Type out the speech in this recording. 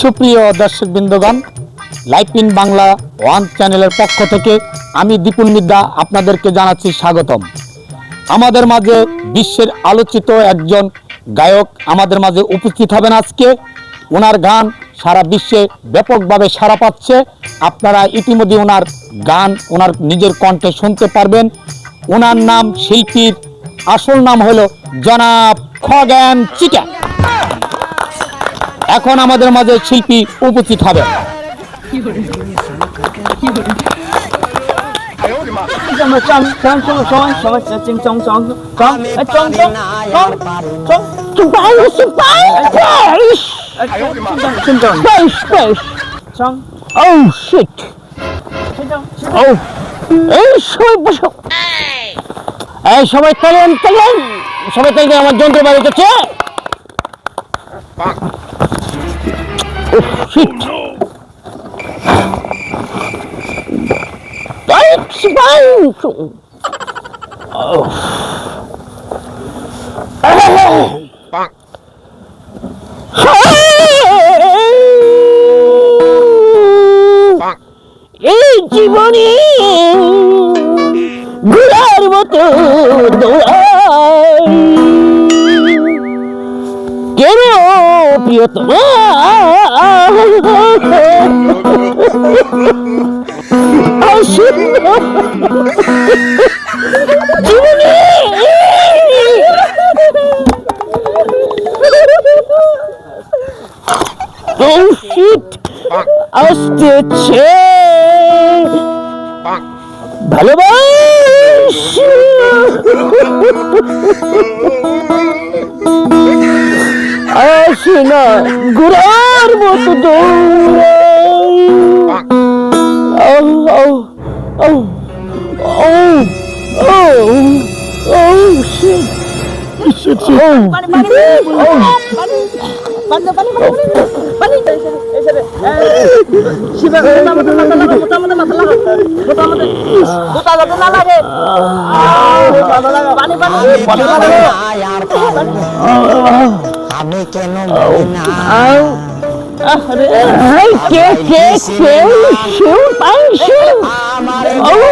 সুপ্রিয় দর্শক বৃন্দগণ লাইফ ইন বাংলা ওয়ান চ্যানেলের পক্ষ থেকে আমি দীপুল মিদ্যা আপনাদেরকে জানাচ্ছি স্বাগতম। আমাদের মাঝে বিশ্বের আলোচিত একজন গায়ক আমাদের মাঝে উপস্থিত হবেন আজকে। ওনার গান সারা বিশ্বে ব্যাপকভাবে সাড়া পাচ্ছে। আপনারা ইতিমধ্যে ওনার গান ওনার নিজের কণ্ঠে শুনতে পারবেন। ওনার নাম শিল্পীর আসল নাম হলো জনাব খগেন চিটা এখন আমাদের মাঝে শিল্পী উপস্থিত হবে। সবাই এই সবাই চলেন আমার যন্ত্র বাড়ি গেছে Oh shit! Thanks, thanks. Oh. এই জীবনে ঘোরার মতো দৌড়াই প্রিয়তমা Oh আসতেছে ভালোবাস আসে না ঘোরার মতো দৌড়াই Oh, oh, Ame que no mina. Ai, que, que, que, chupa, chupa. Oh.